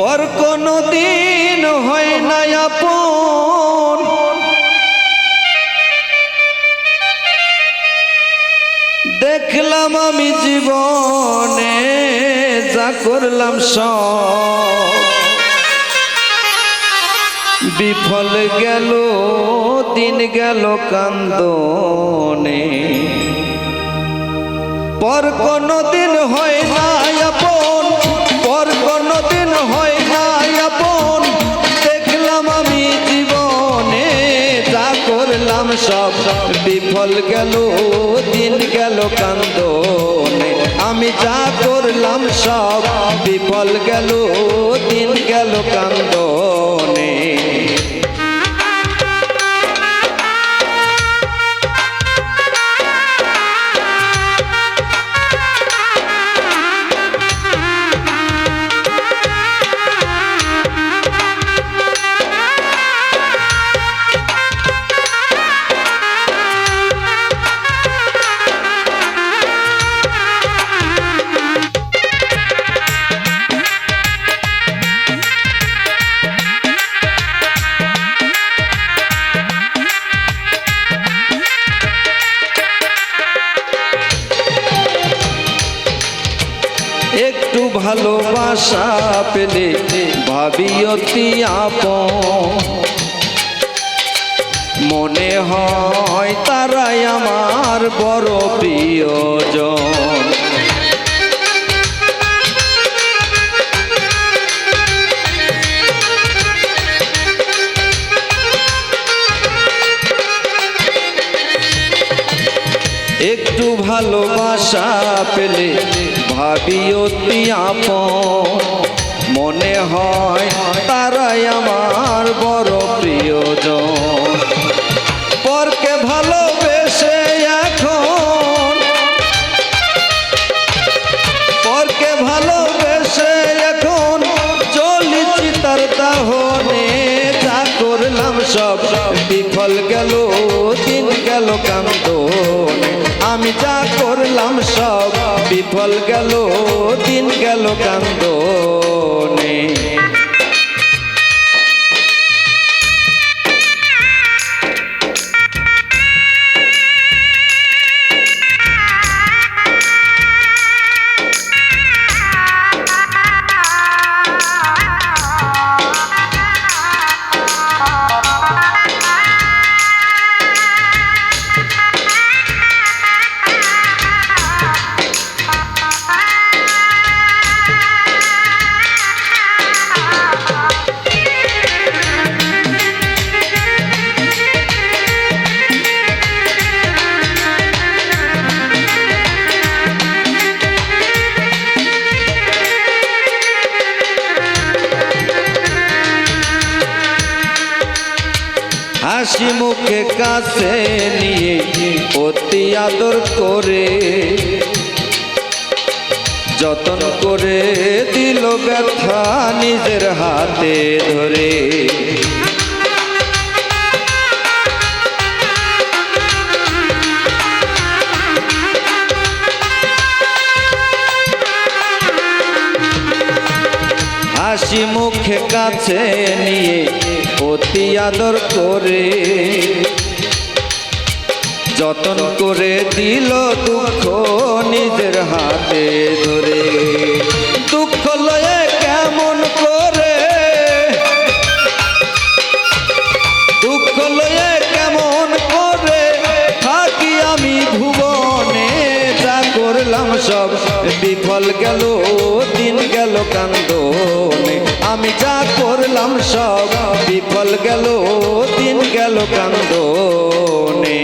পর কোনো দিন হয় না আপন। দেখলাম আমি জীবনে যা করলাম সব। বিফল গেল, দিন গেল কান্দনে। পর কোনো দিন হয় করলাম সব। বিফল গেল, দিন গেল কান্দনে। আমি যা করলাম সব, বিফল গেল, দিন গেল কান্দনে। একটু ভালোবাসা পেলে ভাবি অতি আপন। মনে হয় তারাই আমার বড় প্রিয়জন। একটু ভালোবাসা পেলে ভাবি অতি আপন। মনে হয় তারাই আমার বড় প্রিয়জন। পরকে ভালোবেসে এখন। পরকে ভালোবেসে এখন চলিছি তার দাহনে। যা করলাম সব বিফল গেল, দিন গেল কান্দনে বিফল গেল দিন গেল কান্দনে মুখে কাছে নিয়ে অতি আদর করে। যতন করে দিল ব্যথা নিজের হাতে ধরে। হাসি মুখে কাছে নিয়ে অতি আদর করে। যতন করে দিল দুঃখ নিজের হাতে ধরে। দুঃখ লয়ে কেমন করে? দুঃখ লয়ে কেমন করে? থাকি আমি ভুবনে, যা করলাম সব বিফল গেল, দিন গেল কান্দনে। আমি যা করলাম সব বিফল গেল, দিন গেল কান্দনে।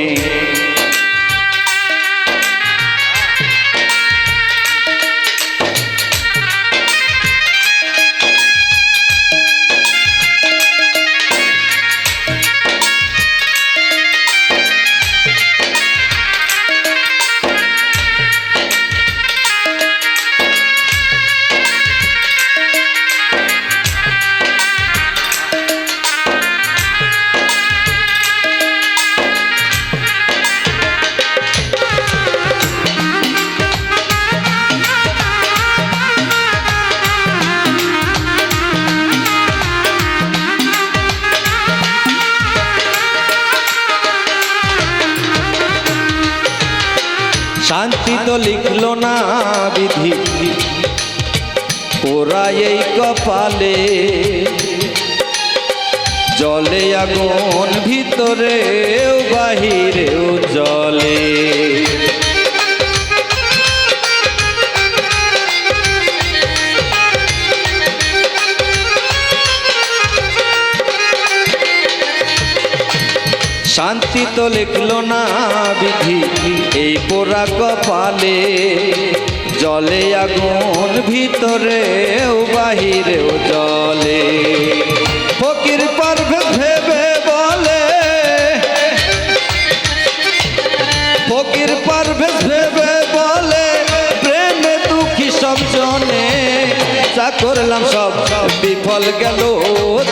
লিখলো না বিধি। ওরা এই কপালে জলে আগুন ভিতরেও বাহিরেও জলে। শান্তি তো লিখলো না বিধি, এই পোড়া কপালে জলে আগুন ভিতরেও বাহিরেও জলে। ফকির পারভে যা করলাম সব। বিফল গেল,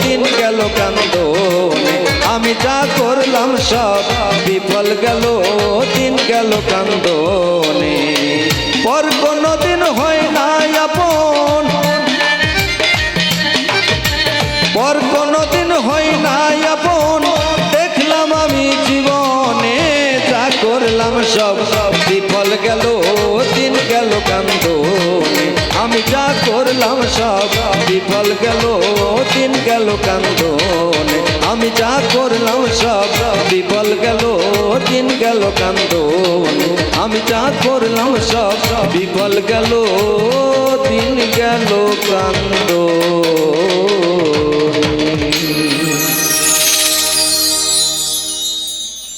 দিন গেল কান্দ আমি যা করলাম সব বিফল গেল, দিন গেল কান্দনে। যা করলাম সব, বিফল গেল দিন গেল কান্দনে। আমি যা করলাম সব, বিফল গেল দিন গেল কান্দনে। আমি যা করলাম সব, বিফল গেল দিন গেল কান্দনে।